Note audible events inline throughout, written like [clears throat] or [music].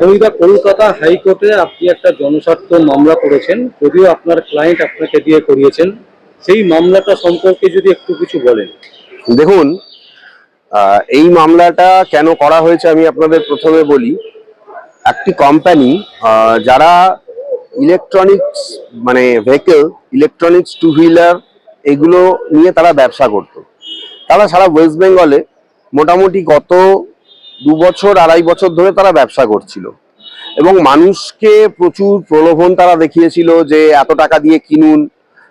কবিতা কলকাতা হাইকোর্টে আপনি একটা জনস্বার্থ মামলা করেছেন, যদিও আপনার ক্লায়েন্ট আপনাকে দিয়ে করিয়েছেন। সেই মামলাটা সম্পর্কে যদি একটু কিছু বলেন। দেখুন এই মামলাটা কেন করা হয়েছে আমি আপনাদের প্রথমে বলি। একটি কোম্পানি যারা ইলেকট্রনিক্স মানে ভেহিকেল ইলেকট্রনিক্স টু হুইলার এগুলো নিয়ে তারা ব্যবসা করত। তারা সারা ওয়েস্ট বেঙ্গলে মোটামুটি গত দু বছর, আড়াই বছর ধরে তারা ব্যবসা করছিল। এবং মানুষকে প্রচুর প্রলোভন তারা দেখিয়েছিল যে এত টাকা দিয়ে কিনুন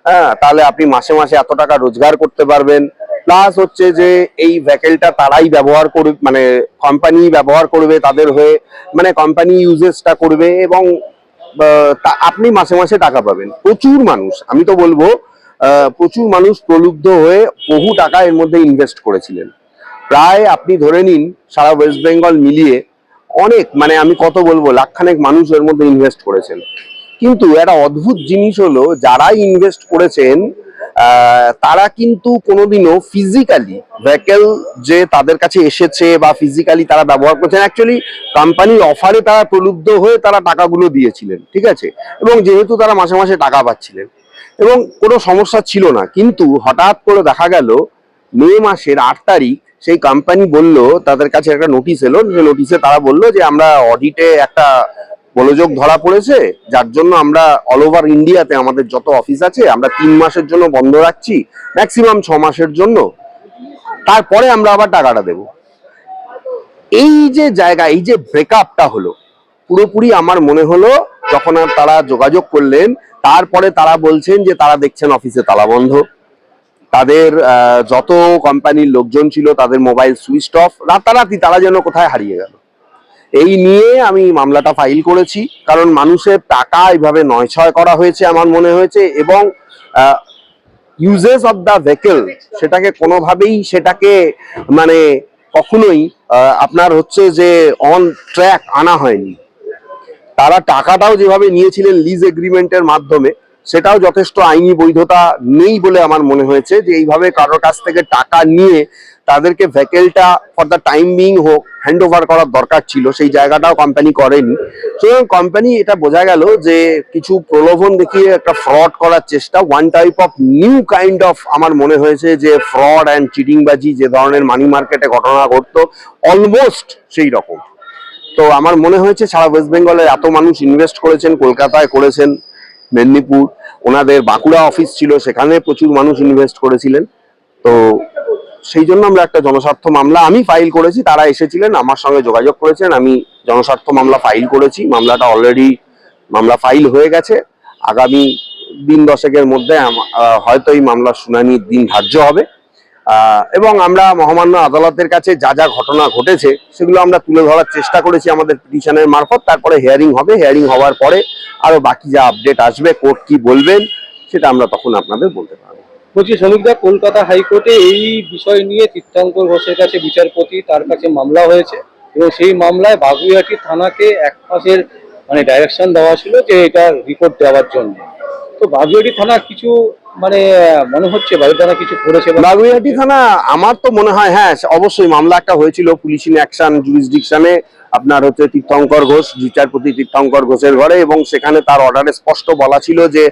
হ্যাঁ তাহলে আপনি মাসে মাসে এত টাকা রোজগার করতে পারবেন। প্লাস হচ্ছে যে এই ভ্যাকেলটা তারাই ব্যবহার করবে মানে কোম্পানি ব্যবহার করবে তাদের হয়ে মানে কোম্পানি ইউজেসটা করবে এবং আপনি মাসে মাসে টাকা পাবেন। প্রচুর মানুষ, আমি তো বলব প্রচুর মানুষ প্রলুব্ধ হয়ে বহু টাকা এর মধ্যে ইনভেস্ট করেছিলেন। প্রায় আপনি ধরে নিন সারা ওয়েস্ট বেঙ্গল মিলিয়ে অনেক মানে আমি কত বলব, লাখখানেক মানুষ এর মধ্যে ইনভেস্ট করেছেন। কিন্তু একটা অদ্ভুত জিনিস হলো যারা ইনভেস্ট করেছেন তারা কিন্তু কোনোদিনও ফিজিক্যালি ভেহিকেল যে তাদের কাছে এসেছে বা ফিজিক্যালি তারা ব্যবহার করছেন অ্যাকচুয়ালি কোম্পানির অফারে তারা প্রলুব্ধ হয়ে তারা টাকাগুলো দিয়েছিলেন, ঠিক আছে? এবং যেহেতু তারা মাসে মাসে টাকা পাচ্ছিলেন। এবং কোনো সমস্যা ছিল না, কিন্তু হঠাৎ করে দেখা গেল মে মাসের আট তারিখ সেই কোম্পানি বলল, তাদের কাছে একটা নোটিশ এলো নোটিশে তারা বলল যে আমরা অডিটে একটা গোলযোগ ধরা পড়েছে, যার জন্য আমরা অল ওভার ইন্ডিয়াতে আমাদের যত অফিস আছে, আমরা তিন মাসের জন্য বন্ধ রাখছি ম্যাক্সিমাম ছ মাসের জন্য। তারপরে আমরা আবার টাকাটা দেব। এই যে জায়গা, এই যে ব্রেকআপটা হলো, পুরোপুরি আমার মনে হলো যখন আর তারা যোগাযোগ করলেন, তারপরে তারা বলছেন যে তারা দেখছেন অফিসে তালা বন্ধ। তাদের যত কোম্পানির লোকজন ছিল, তাদের মোবাইল সুইচ অফ রাতারাতি তারা যেন কোথায় হারিয়ে গেল। এই নিয়ে আমি মামলাটা ফাইল করেছি, কারণ মানুষের টাকা এইভাবে নয় ছয় করা হয়েছে আমার মনে হয়েছে, এবং ইউজেস অফ দ্য ভেহিকেল সেটাকে কোনোভাবেই সেটাকে মানে কখনোই আপনার হচ্ছে যে অন ট্র্যাক আনা হয়নি। তারা টাকাটাও যেভাবে নিয়েছিলেন লিজ এগ্রিমেন্টের মাধ্যমে সেটাও যথেষ্ট আইনি বৈধতা নেই বলে আমার মনে হয়েছে যে এইভাবে কারোর কাছ থেকে টাকা নিয়ে তাদেরকে ভেকেলটা ফর দ্য টাইম বিং হোক হ্যান্ড ওভার করার দরকার ছিল, সেই জায়গাটাও কোম্পানি করেনি। সুতরাং কোম্পানি এটা বোঝা গেল যে কিছু প্রলোভন দেখিয়ে একটা ফ্রড করার চেষ্টা one type of new kind of আমার মনে হয়েছে যে ফ্রড অ্যান্ড চিটিংবাজি যে ধরনের মানি মার্কেটে ঘটনা ঘটতো অলমোস্ট সেই রকম। তো আমার মনে হয়েছে সারা ওয়েস্ট বেঙ্গলে এত মানুষ ইনভেস্ট করেছেন, কলকাতায় করেছেন মেদিনীপুর, ওনাদের বাঁকুড়া অফিস ছিল, সেখানে প্রচুর মানুষ ইনভেস্ট করেছিলেন। তো সেই জন্য আমরা একটা জনস্বার্থ মামলা আমি ফাইল করেছি, তারা এসেছিলেন, আমার সঙ্গে যোগাযোগ করেছেন, আমি জনস্বার্থ মামলা ফাইল করেছি, মামলাটা অলরেডি মামলা ফাইল হয়ে গেছে। আগামী দিন দশেকের মধ্যে হয়তো এই মামলার শুনানির দিন ধার্য হবে। এবং আমরা মহামান্য আদালতের কাছে যা যা ঘটনা ঘটেছে, সেগুলো আমরা তুলে ধরার চেষ্টা করেছি আমাদের পিটিশনের মারফত। তারপরে হিয়ারিং হবে। হিয়ারিং হওয়ার পরে আরও বাকি যা আপডেট আসবে, কোর্ট কি বলবেন, সেটা আমরা তখন আপনাদের বলতে পারব। বলছি শ্রমিকদা কলকাতা হাইকোর্টে এই বিষয় নিয়ে তীর্থঙ্কর ঘোষের কাছে বিচারপতি তার কাছে মামলা হয়েছে এবং সেই মামলায় বাগুইহাটি থানাকে এক মাসের মানে ডাইরেকশন দেওয়া ছিল যে এটা রিপোর্ট দেওয়ার জন্য। তো বাগুইহাটি থানা কিছু মানে মনে হচ্ছে বাগুইহাটি কিছু করেছে বা বাগুইহাটি থানা আমার তো মনে হয় হ্যাঁ অবশ্যই মামলা একটা হয়েছিল, পুলিশ ইন অ্যাকশন জুরিসডিকশনে আপনার হচ্ছে তীর্থঙ্কর ঘোষ, বিচারপতি তীর্থঙ্কর ঘোষের ঘরে, এবং সেখানে তার অর্ডারে স্পষ্ট বলা ছিল যে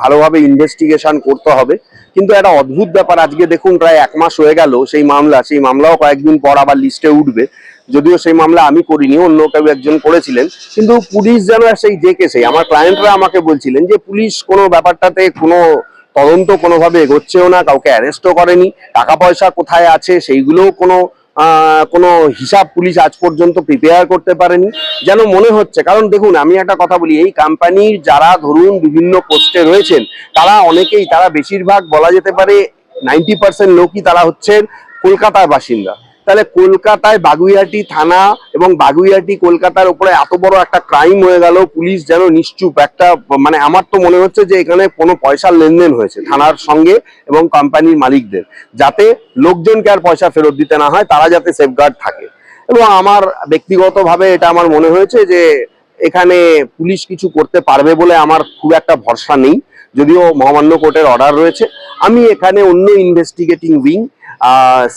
ভালোভাবে ইনভেস্টিগেশন করতে হবে। কিন্তু একটা অদ্ভুত ব্যাপার, আজকে দেখুন প্রায় এক মাস হয়ে গেল সেই মামলা, সেই মামলাও কয়েকদিন পর আবার লিস্টে উঠবে। যদিও সেই মামলা আমি করিনি, অন্য কেউ একজন করেছিলেন, কিন্তু পুলিশ যেন সেই জেকে সেই আমার ক্লায়েন্টরা আমাকে বলছিলেন যে পুলিশ কোনো ব্যাপারটাতে কোনো তদন্ত কোনোভাবে এগোচ্ছেও না, কাউকে অ্যারেস্টও করেনি টাকা পয়সা কোথায় আছে সেইগুলোও কোনো কোনো হিসাব পুলিশ আজ পর্যন্ত প্রিপেয়ার করতে পারেনি। যেন মনে হচ্ছে, কারণ দেখুন, আমি একটা কথা বলি, এই কোম্পানির যারা ধরুন বিভিন্ন পোস্টে রয়েছেন, তারা অনেকেই, তারা বেশিরভাগ বলা যেতে পারে নাইনটি পার্সেন্ট লোকই তারা হচ্ছেন কলকাতার বাসিন্দা। তাহলে কলকাতায় বাগুইহাটি থানা এবং বাগুইহাটি, কলকাতার উপরে এত বড় একটা ক্রাইম হয়ে গেল, পুলিশ যেন নিশ্চুপ। একটা মানে আমার তো মনে হচ্ছে যে এখানে কোনো পয়সার লেনদেন হয়েছে থানার সঙ্গে এবং কোম্পানির মালিকদের, যাতে লোকজনকে আর পয়সা ফেরত দিতে না হয়, তারা যাতে সেফগার্ড থাকে। এবং আমার ব্যক্তিগতভাবে এটা আমার মনে হয়েছে যে এখানে পুলিশ কিছু করতে পারবে বলে আমার খুব একটা ভরসা নেই, যদিও মহামান্য কোর্টের অর্ডার রয়েছে। আমি এখানে অন্য investigating wing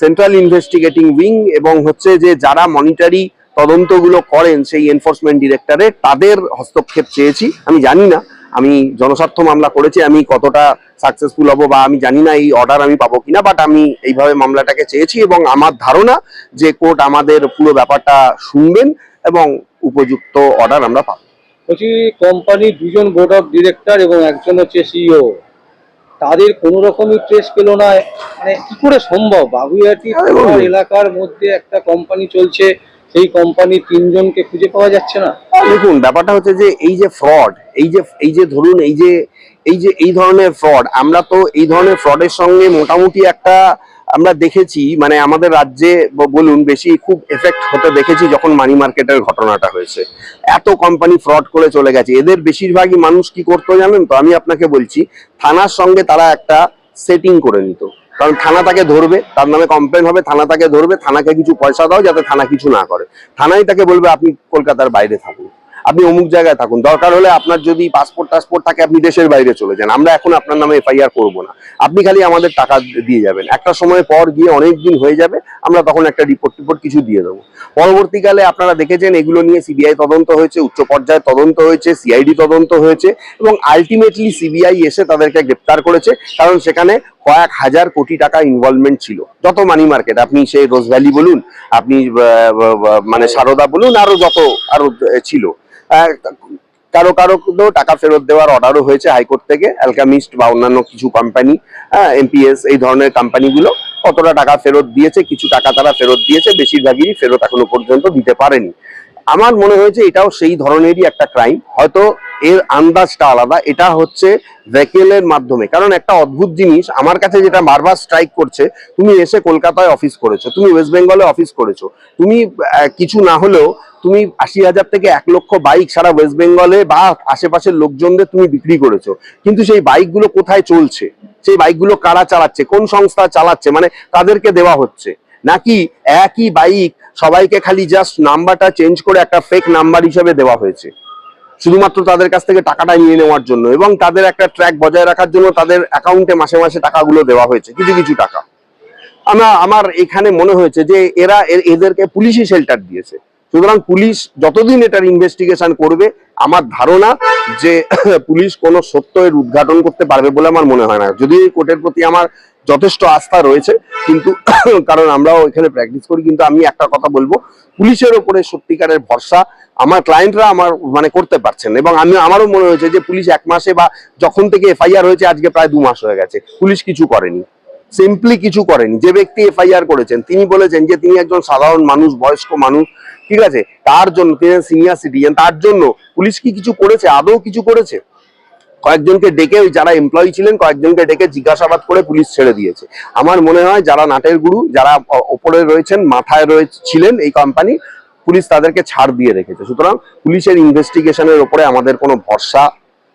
central investigating wing এবং হচ্ছে যে যারা মনিটারি তদন্তগুলো করেন, সেই এনফোর্সমেন্ট ডিরেক্টরেট তাদের হস্তক্ষেপ চেয়েছি। আমি জানি না, আমি জনস্বার্থ মামলা করেছি, আমি কতটা সাকসেসফুল হব বা আমি জানি না এই অর্ডার আমি পাবো কিনা বাট আমি এইভাবে মামলাটাকে চেয়েছি এবং আমার ধারণা যে কোর্ট আমাদের পুরো ব্যাপারটা শুনবেন এবং উপযুক্ত অর্ডার আমরা পাবো। বলছি কোম্পানির দুজন বোর্ড অফ ডিরেক্টর এবং একজন হচ্ছে সিইও তাদের কোনো রকমই ট্রেস পেল না। মানে কি করে সম্ভব? বাগুইয়াটি এলাকার মধ্যে একটা কোম্পানি চলছে সেই কোম্পানি তিনজনকে খুঁজে পাওয়া যাচ্ছে না। দেখুন ব্যাপারটা হচ্ছে যে এই যে ফ্রড এই যে এই যে ধরুন এই যে এই যে এই ধরনের ফ্রড আমরা তো এই ধরনের ফ্রডের সঙ্গে মোটামুটি একটা আমরা দেখেছি মানে আমাদের রাজ্যে বলুন বেশি খুব এফেক্ট হতে দেখেছি যখন মানি মার্কেটের ঘটনাটা হয়েছে। এত কোম্পানি ফ্রড করে চলে গেছে। এদের বেশিরভাগই মানুষ কি করতো জানেন তো? আমি আপনাকে বলছি, থানার সঙ্গে তারা একটা সেটিং করে নিত। কারণ থানা তাকে ধরবে, তার নামে কমপ্লেন হবে, থানা তাকে ধরবে, থানাকে কিছু পয়সা দাও যাতে থানা কিছু না করে। থানাই তাকে বলবে, আপনি কলকাতার বাইরে থাকুন। আপনি অমুক জায়গায় থাকুন। দরকার হলে আপনার যদি পাসপোর্ট টাসপোর্ট থাকে, আপনি দেশের বাইরে চলে যান। আমরা এখন আপনার নামে এফআইআর করব না। আপনি খালি আমাদের টাকা দিয়ে যাবেন। একটা সময় পর গিয়ে অনেক দিন হয়ে যাবে, আমরা তখন একটা রিপোর্ট টিপোর্ট কিছু দিয়ে দেবো। পরবর্তীকালে আপনারা দেখেছেন, এগুলো নিয়ে সিবিআই তদন্ত হয়েছে, উচ্চ পর্যায়ে তদন্ত হয়েছে সিআইডি তদন্ত হয়েছে, এবং আলটিমেটলি সিবিআই এসে তাদেরকে গ্রেপ্তার করেছে, কারণ সেখানে কয়েক হাজার কোটি টাকা ইনভলভমেন্ট ছিল। যত মানি মার্কেট আপনি সেই রোজ ভ্যালি বলুন, আপনি মানে সারদা বলুন, আরও যত, আরও ছিল। কারও কারও তো টাকা ফেরত দেওয়ার অর্ডারও হয়েছে হাইকোর্ট থেকে অ্যালকামিস্ট বা অন্যান্য কিছু কোম্পানি এমপিএস এই ধরনের কোম্পানিগুলো কতটা টাকা ফেরত দিয়েছে, কিছু টাকা তারা ফেরত দিয়েছে, বেশিরভাগই ফেরত এখনও পর্যন্ত দিতে পারেনি। আমার মনে হয়েছে এটাও সেই ধরনেরই একটা ক্রাইম হয়তো এর আন্দাজটা আলাদা, এটা হচ্ছে ভেকেলের মাধ্যমে। কারণ একটা অদ্ভুত জিনিস, আমার কাছে যেটা বারবার স্ট্রাইক করছে, তুমি এসে কলকাতায় অফিস করেছ, তুমি ওয়েস্ট বেঙ্গলে অফিস করেছ, তুমি কিছু না হলেও তুমি আশি হাজার থেকে এক লক্ষ বাইক সারা ওয়েস্ট বেঙ্গলে বা আশেপাশের লোকজনদের তুমি বিক্রি করেছ। কিন্তু সেই বাইকগুলো কোথায় চলছে? সেই বাইকগুলো কারা চালাচ্ছে? কোন সংস্থা চালাচ্ছে? মানে তাদেরকে দেওয়া হচ্ছে। নাকি একই বাইক সবাইকে খালি জাস্ট নাম্বারটা চেঞ্জ করে একটা ফেক নাম্বার হিসেবে দেওয়া হয়েছে? শুধুমাত্র তাদের কাছ থেকে টাকাটা নিয়ে নেওয়ার জন্য এবং তাদের একটা ট্র্যাক বজায় রাখার জন্য তাদের অ্যাকাউন্টে মাসে মাসে টাকাগুলো দেওয়া হয়েছে, কিছু কিছু টাকা। আমার আমার এখানে মনে হয়েছে যে এরা এদেরকে পুলিশই শেল্টার দিয়েছে। সুতরাং পুলিশ যতদিন এটার ইনভেস্টিগেশন করবে আমার ধারণা যে [coughs] পুলিশ কোনো সত্য এর উদ্ঘাটন করতে পারবে বলে আমার মনে হয় না। যদি এই কোর্টের প্রতি আমার যথেষ্ট আস্থা রয়েছে, কিন্তু [coughs] কারণ আমরাও এখানে প্র্যাকটিস করি, কিন্তু আমি একটা কথা বলব, পুলিশের ওপরে সত্যিকারের ভরসা আমার ক্লায়েন্টরা আমার মানে করতে পারছেন এবং আমি, আমারও মনে হয়েছে যে পুলিশ এক মাসে বা যখন থেকে এফআইআর হয়েছে, আজকে প্রায় দু মাস হয়ে গেছে, পুলিশ কিছু করেনি। সিম্পলি কিছু করেনি। যে ব্যক্তি এফআইআর করেছেন, তিনি বলেছেন যে তিনি একজন সাধারণ মানুষ, বয়স্ক মানুষ, ঠিক আছে? তার জন্য, তিনি সিনিয়র সিটিজেন তার জন্য পুলিশ কি কিছু করেছে? আদৌ কিছু করেছে? কয়েকজনকে ডেকে ওই যারা এমপ্লয়ি ছিলেন, কয়েকজনকে ডেকে জিজ্ঞাসাবাদ করে পুলিশ ছেড়ে দিয়েছে। আমার মনে হয় যারা নাটের গুরু, যারা ওপরে রয়েছেন, মাথায় রয়েছে, ছিলেন এই কোম্পানি পুলিশ তাদেরকে ছাড় দিয়ে রেখেছে। সুতরাং পুলিশের ইনভেস্টিগেশনের ওপরে আমাদের কোনো ভরসা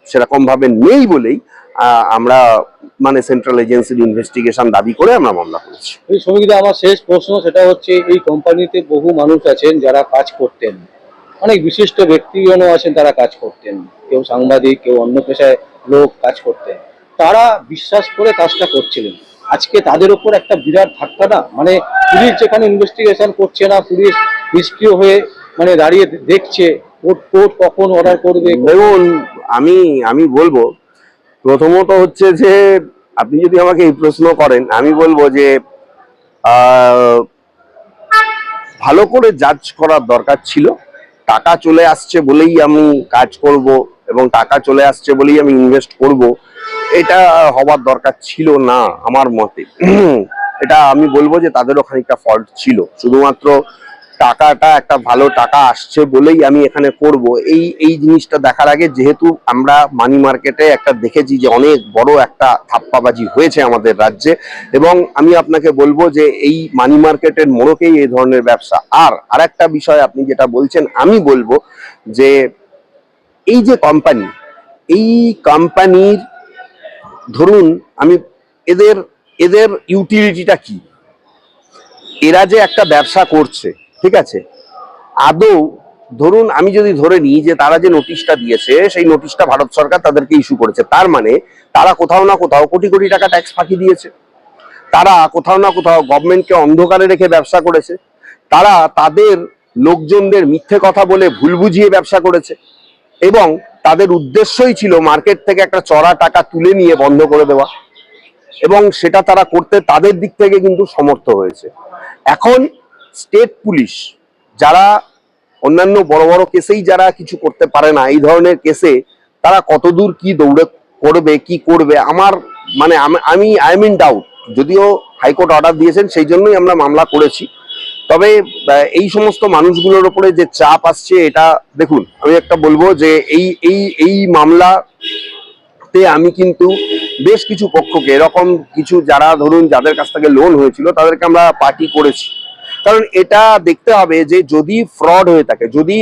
সেরকম ভাবে নেই বলেই আমরা মানে সেন্ট্রাল এজেন্সির ইনভেস্টিগেশন দাবি করে আমরা মামলা করেছি। এই শ্রমিকদের আমার শেষ প্রশ্ন সেটা হচ্ছে এই কোম্পানিতে বহু মানুষ আছেন যারা কাজ করতেন। অনেক বিশিষ্ট ব্যক্তিজনও আছেন তারা কাজ করতেন। কেউ সাংবাদিক কেউ অন্য পেশায় লোক কাজ করতেন। তারা বিশ্বাস করে কাজটা করছিলেন। আজকে তাদের উপর একটা বিরাট ধাক্কা না মানে পুলিশ যেখানে ইনভেস্টিগেশন করছে না পুলিশ নিষ্ক্রিয় হয়ে মানে দাঁড়িয়ে দেখছে কোর্ট কোর্ট কখন অর্ডার করবে? দেখুন আমি আমি বলব প্রথমত হচ্ছে যে, আপনি যদি আমাকে এই প্রশ্ন করেন, আমি বলব যে ভালো করে জাজ করার দরকার ছিল। টাকা চলে আসছে বলেই আমি কাজ করব এবং টাকা চলে আসছে বলেই আমি ইনভেস্ট করব। এটা হবার দরকার ছিল না আমার মতে। [clears throat] এটা আমি বলব যে, তাদেরও খানিকটা ফল্ট ছিল। শুধুমাত্র টাকাটা, একটা ভালো টাকা আসছে বলেই আমি এখানে করব। এই এই জিনিসটা দেখার আগে যেহেতু আমরা মানি মার্কেটে একটা দেখেছি যে অনেক বড় একটা থাপ্পাবাজি হয়েছে আমাদের রাজ্যে এবং আমি আপনাকে বলব যে এই মানি মার্কেটের মোড়কেই এই ধরনের ব্যবসা। আর আরেকটা বিষয় আপনি যেটা বলছেন, আমি বলব যে এই যে কোম্পানি এই কোম্পানির ধরুন আমি এদের এদের ইউটিলিটিটা কি? এরা যে একটা ব্যবসা করছে ঠিক আছে? আদৌ ধরুন আমি যদি ধরে নিই যে তারা যে নোটিশটা দিয়েছে, সেই নোটিশটা ভারত সরকার তাদেরকে ইস্যু করেছে। তার মানে তারা কোথাও না কোথাও কোটি কোটি টাকা ট্যাক্স ফাঁকি দিয়েছে। তারা কোথাও না কোথাও গভর্নমেন্টকে অন্ধকারে রেখে ব্যবসা করেছে। তারা তাদের লোকজনদের মিথ্যে কথা বলে ভুল বুঝিয়ে ব্যবসা করেছে। এবং তাদের উদ্দেশ্যই ছিল মার্কেট থেকে একটা চড়া টাকা তুলে নিয়ে বন্ধ করে দেওয়া। এবং সেটা তারা করতে তাদের দিক থেকে কিন্তু সমর্থ হয়েছে। এখন স্টেট পুলিশ, যারা অন্যান্য বড় বড় কেসেই যারা কিছু করতে পারে না, এই ধরনের কেসে তারা কতদূর কি দৌড়ে করবে, কি করবে, আমার মানে আমি আই মিন ডাউট যদিও হাইকোর্ট অর্ডার দিয়েছেন, সেই জন্যই আমরা মামলা করেছি। তবে এই সমস্ত মানুষগুলোর উপরে যে চাপ আসছে, এটা দেখুন, আমি একটা বলব যে এই এই এই মামলা তে আমি কিন্তু বেশ কিছু পক্ষকে, এরকম কিছু যারা ধরুন, যাদের কাছ থেকে লোন হয়েছিল, তাদেরকে আমরা পার্টি করেছি। কারণ এটা দেখতে হবে যে যদি ফ্রড হয়ে থাকে, যদি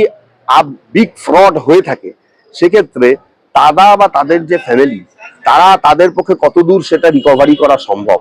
বিগ ফ্রড হয়ে থাকে, সেক্ষেত্রে তারা বা তাদের যে ফ্যামিলি তারা তাদের পক্ষে কতদূর সেটা রিকভারি করা সম্ভব?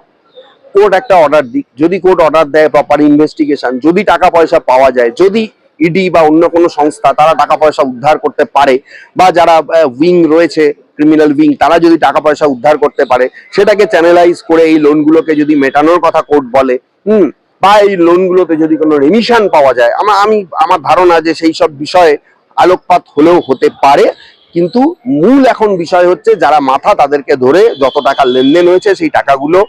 কোর্ট একটা অর্ডার দিক, যদি কোর্ট অর্ডার দেয় প্রপার ইনভেস্টিগেশন যদি টাকা পয়সা পাওয়া যায়, যদি ইডি বা অন্য কোনো সংস্থা, তারা টাকা পয়সা উদ্ধার করতে পারে, বা যারা উইং রয়েছে ক্রিমিনাল উইং তারা যদি টাকা পয়সা উদ্ধার করতে পারে, সেটাকে চ্যানেলাইজ করে এই লোনগুলোকে যদি মেটানোর কথা কোর্ট বলে, হুম বা এই লোনগুলোতে যদি কোনো রেমিশন পাওয়া যায় আমার আমি, আমার ধারণা যে সেই সব বিষয়ে আলোকপাত হলেও হতে পারে। কিন্তু মূল এখন বিষয় হচ্ছে যারা মাথা তাদেরকে ধরে যত টাকা লেনদেন হয়েছে সেই টাকাগুলো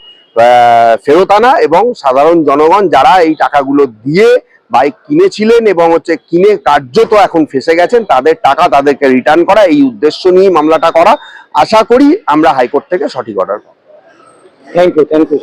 ফেরত আনা এবং সাধারণ জনগণ যারা এই টাকাগুলো দিয়ে বাইক কিনেছিলেন এবং হচ্ছে কিনে কার্যত এখন ফেসে গেছেন, তাদের টাকা তাদেরকে রিটার্ন করা, এই উদ্দেশ্য নিয়ে মামলাটা করা। আশা করি আমরা হাইকোর্ট থেকে সঠিক অর্ডার পাবো। Thank you thank you